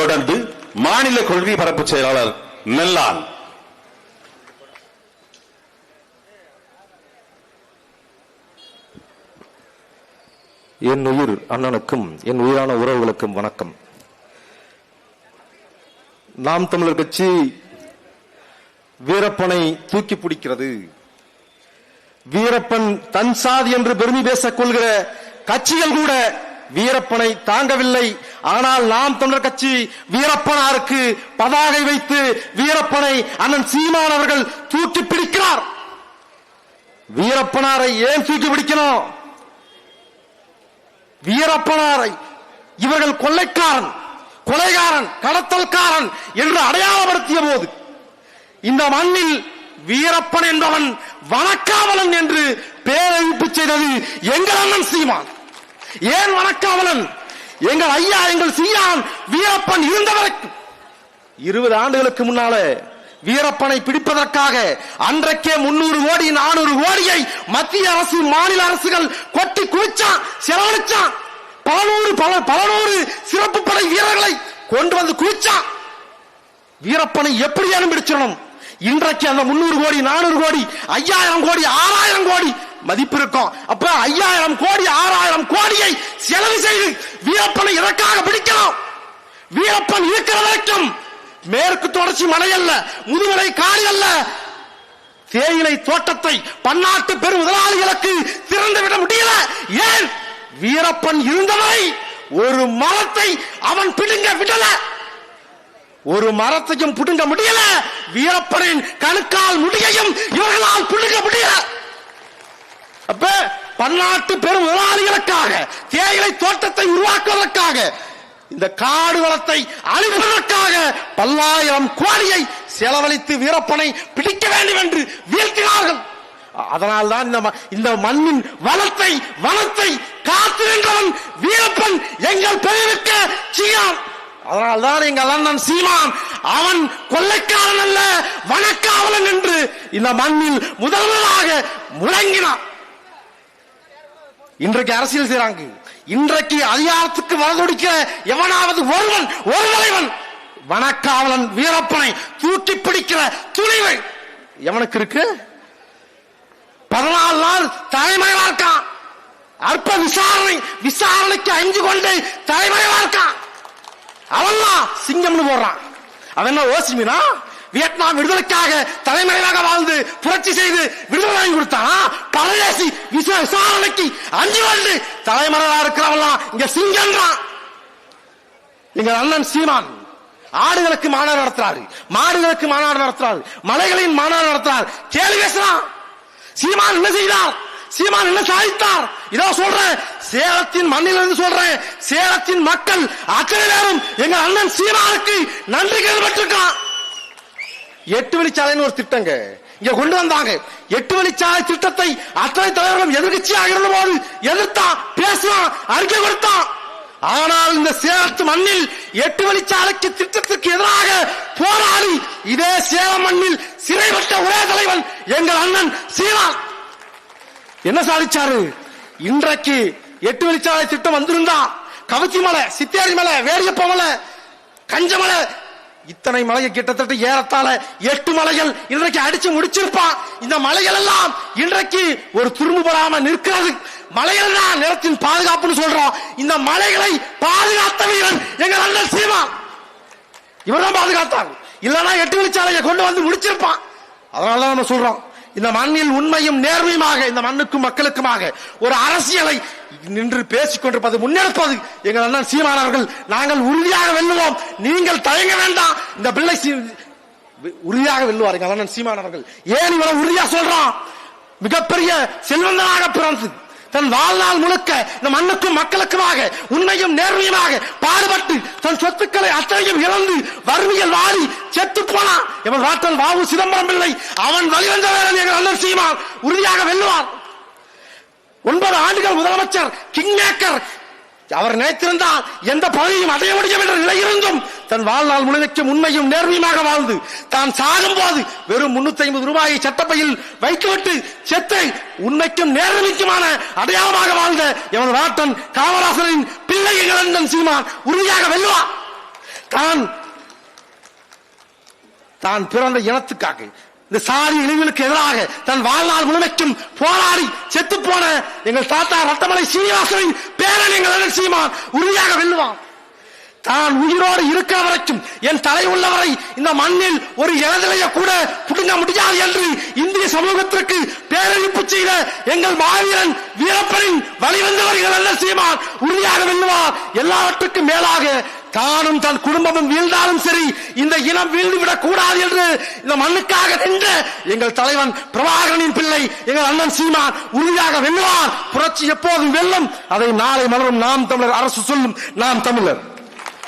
தொடர்ந்து மாநில கொள்கை பரப்பு செயலாளர் நெல்லான் என் உயிர் அண்ணனுக்கும் என் உயிரான உறவுகளுக்கும் வணக்கம். நாம் தமிழர் கட்சி வீரப்பனை தூக்கி பிடிக்கிறது. வீரப்பன் தன் சாதி என்று பெருமை பேசக் கொள்கிற கட்சிகள் கூட வீரப்பனை தாங்கவில்லை. ஆனால் நாம் தமிழர் கட்சி வீரப்பனாருக்கு பதாகை வைத்து வீரப்பனை அண்ணன் சீமான் அவர்கள் தூக்கி பிடிக்கிறார். வீரப்பனாரை ஏன் தூக்கி பிடிக்கணும்? வீரப்பனாரை இவர்கள் கொள்ளைக்காரன் கொலைகாரன் கடத்தல்காரன் என்று அடையாளப்படுத்திய போது இந்த மண்ணில் வீரப்பன் என்பவன் வணக்காவலன் என்று பேரழிப்பு செய்தது எங்கள் அண்ணன் சீமான். ஏன் வணக்காவலன் எங்கள் ஐயா எங்கள் சீயான் வீரப்பன் இருந்தவருக்கு இருபது ஆண்டுகளுக்கு முன்னால வீரப்பனை பிடிப்பதற்காக அன்றைக்கே முன்னூறு கோடி நானூறு கோடியை மத்திய அரசு மாநில அரசுகள் கொட்டி குளிச்சான் செலவழிச்சான் பல நூறு பல பல நூறு சிறப்பு படை வீரர்களை கொண்டு வந்து குளிச்சான் வீரப்பனை எப்படியாலும் பிடிச்சிடணும் இன்றைக்கு அந்த முன்னூறு கோடி நானூறு கோடி ஐயாயிரம் கோடி ஆறாயிரம் கோடி மதிப்பு இருக்கும் அப்ப ஐயாயிரம் கோடி ஆறாயிரம் கோடியை செலவு செய்து வீரப்பனை இதற்காக பிடிக்கலாம்? வீரப்பன் இருக்கிற வரைக்கும் மேற்கு தொடர்ச்சி மலை அல்ல முதுமலை காடு அல்ல தேயிலை தோட்டத்தை பன்னாட்டு பெரும் முதலாளிகளுக்கு திறந்து விட முடியல. ஏன்? வீரப்பன் இருந்தவரை ஒரு மரத்தை அவன் பிடுங்க விடல. ஒரு மரத்தையும் பிடுங்க முடியல. வீரப்பனின் கணுக்கால் முடியையும் இவர்களால் பிடுங்க முடியல. அப்ப பன்னாட்டு பெரும் முதலாளிகளுக்காக தேயிலை தோட்டத்தை உருவாக்குவதற்காக இந்த காடு வளத்தை அழிப்பதற்காக பல்லாயிரம் கோடியை செலவழித்து வீரப்பனை பிடிக்க வேண்டும் என்று வீழ்த்தினார்கள். அதனால் தான் இந்த இந்த மண்ணின் வளத்தை வனத்தை காத்து நின்றவன் வீரப்பன் எங்கள் பெயருக்கு சீயான் அதனால் தான் எங்கள் அண்ணன் சீமான் அவன் கொள்ளைக்காரன் அல்ல வனக்காவலன் என்று இந்த மண்ணில் முதல்வராக முழங்கினான் இன்றைக்கு அரசியல் செய்யறாங்க இன்றைக்கு அதிகாரத்துக்கு வரதொடிக்கிற எவனாவது ஒருவன் ஒரு தலைவன் வனக்காவலன் வீரப்பனை தூக்கி பிடிக்கிற துணிவை எவனுக்கு இருக்கு? பதினாலு நாள் தலைமறைவா இருக்கான் அற்ப விசாரணை விசாரணைக்கு அஞ்சு கொண்டு தலைமறைவா இருக்கான் அவன்லாம் சிங்கம்னு போடுறான். அவன் என்ன ஓசிமினா? வியட்நாம் விடுதலைக்காக தலைமறைவாக வாழ்ந்து புரட்சி செய்து விடுதலை வாங்கி கொடுத்தானா? தலையேசி விசாரணைக்கு அஞ்சு வந்து தலைமறைவா இருக்கிறவெல்லாம் இங்க சிங்கன்றான் எங்கள் அண்ணன் சீமான் ஆடுகளுக்கு மாநாடு நடத்துறாரு மாடுகளுக்கு மாநாடு நடத்துறாரு மலைகளின் மாநாடு நடத்துறார். கேள்வி பேசலாம் சீமான் என்ன செய்தார்? சீமான் என்ன சாதித்தார்? இதோ சொல்றேன் சேலத்தின் மண்ணிலிருந்து சொல்றேன் சேலத்தின் மக்கள் அத்தனை நேரம் எங்க அண்ணன் சீமானுக்கு நன்றி கேள்விப்பட்டிருக்கான். எட்டு வழிச்சாலைன்னு ஒரு திட்டங்க. இங்க கொண்டு வந்தாங்க. எட்டு வழிச்சாலை திட்டத்தை அத்தனை தலைவர்களும் எதிர்கட்சியாக இருந்த போது எதிர்த்தான் பேசுவான் அறிக்கை கொடுத்தான் ஆனால் இந்த சேலத்து மண்ணில் எட்டு வழிச்சாலைக்கு திட்டத்திற்கு எதிராக போராடி இதே சேலம் மண்ணில் சிறைப்பட்ட ஒரே தலைவன் எங்கள் அண்ணன் சீனா என்ன சாதிச்சாரு? இன்றைக்கு எட்டு வழிச்சாலை திட்டம் வந்திருந்தா கவச்சி மலை சித்தேரி மலை வேடியப்ப மலை கஞ்சமலை இத்தனை மலையை கிட்டத்தட்ட ஏறத்தாழ எட்டு மலைகள் இன்றைக்கு அடிச்சு முடிச்சிருப்பான் இந்த மலைகள் எல்லாம் இன்றைக்கு ஒரு துரும்பு படாம நிற்கிறது. மலைகள் தான் நிலத்தின் பாதுகாப்புன்னு சொல்றோம். இந்த மலைகளை பாதுகாத்த வீரன் நல்ல அண்ணன் சீமான் இவர்தான் பாதுகாத்தாங்க இல்லைன்னா எட்டு வழிச்சாலையை கொண்டு வந்து முடிச்சிருப்பான். அதனாலதான் நம்ம சொல்றோம். இந்த மண்ணில் உண்மையும் நேர்மையுமாக இந்த மண்ணுக்கும் மக்களுக்குமாக ஒரு அரசியலை நின்று பேசிக் கொண்டிருப்பது முன்னெடுப்பது எங்கள் அண்ணன் சீமானவர்கள் நாங்கள் உறுதியாக வெல்லுவோம். நீங்கள் தயங்க வேண்டாம். இந்த பிள்ளை உறுதியாக வெல்லுவார் எங்கள் அண்ணன் சீமானவர்கள் ஏன் இவ்வளவு உறுதியா சொல்றான்? மிகப்பெரிய செல்வந்தனாக பிறந்து தன் வாழ்நாள் முழுக்க இந்த மண்ணுக்கும் மக்களுக்குமாக உண்மையும் நேர்மையுமாக பாடுபட்டு தன் சொத்துக்களை அத்தனையும் இழந்து வறுமையில் வாடி செத்து போனான். இவன் வாட்டல் வாவு சிதம்பரம் பிள்ளை அவன் வழிவந்த வேலை எங்கள் அண்ணன் சீமான். உறுதியாக வெல்லுவார். ஒன்பது ஆண்டுகள் முதலமைச்சர் கிங் மேக்கர் அவர் நினைத்திருந்தால் எந்த பதவியும் அடைய முடியும் என்ற நிலை இருந்தும் தன் வாழ்நாள் முழுமைக்கும் உண்மையும் நேர்மையுமாக வாழ்ந்து தான் சாகும் போது வெறும் முன்னூத்தி ஐம்பது ரூபாயை சட்டப்பையில் வைத்துவிட்டு செத்தை உண்மைக்கும் நேர்மைக்குமான அடையாளமாக வாழ்ந்த எவன் நாட்டன் காமராசரின் பிள்ளை இளந்தன் சீமான் உறுதியாக வெல்லுவார் தான் தான் பிறந்த இனத்துக்காக இந்த சாதி இழிவுகளுக்கு எதிராக தன் வாழ்நாள் முழுமைக்கும் போராடி செத்து போன எங்கள் தாத்தா ரத்தமலை சீனிவாசனின் பேரன் எங்கள் அண்ணன் சீமான் உறுதியாக வெல்லுவான். தான் உயிரோடு இருக்கிற வரைக்கும் என் தலை உள்ளவரை இந்த மண்ணில் ஒரு இளநிலைய கூட புடுங்க முடியாது என்று இந்திய சமூகத்திற்கு பேரழிப்பு செய்த எங்கள் மாவீரன் வீரப்பனின் வழிவந்தவர்கள் வருகிற நல்ல சீமான் உறுதியாக வெல்லுவார். எல்லாவற்றுக்கும் மேலாக தானும் தன் குடும்பமும் வீழ்ந்தாலும் சரி இந்த இனம் வீழ்ந்துவிடக் கூடாது என்று இந்த மண்ணுக்காக நின்ற எங்கள் தலைவன் பிரபாகரனின் பிள்ளை எங்கள் அண்ணன் சீமான் உறுதியாக வெல்லுவார். புரட்சி எப்போதும் வெல்லும். அதை நாளை மலரும் நாம் தமிழர் அரசு சொல்லும் நாம் தமிழர்.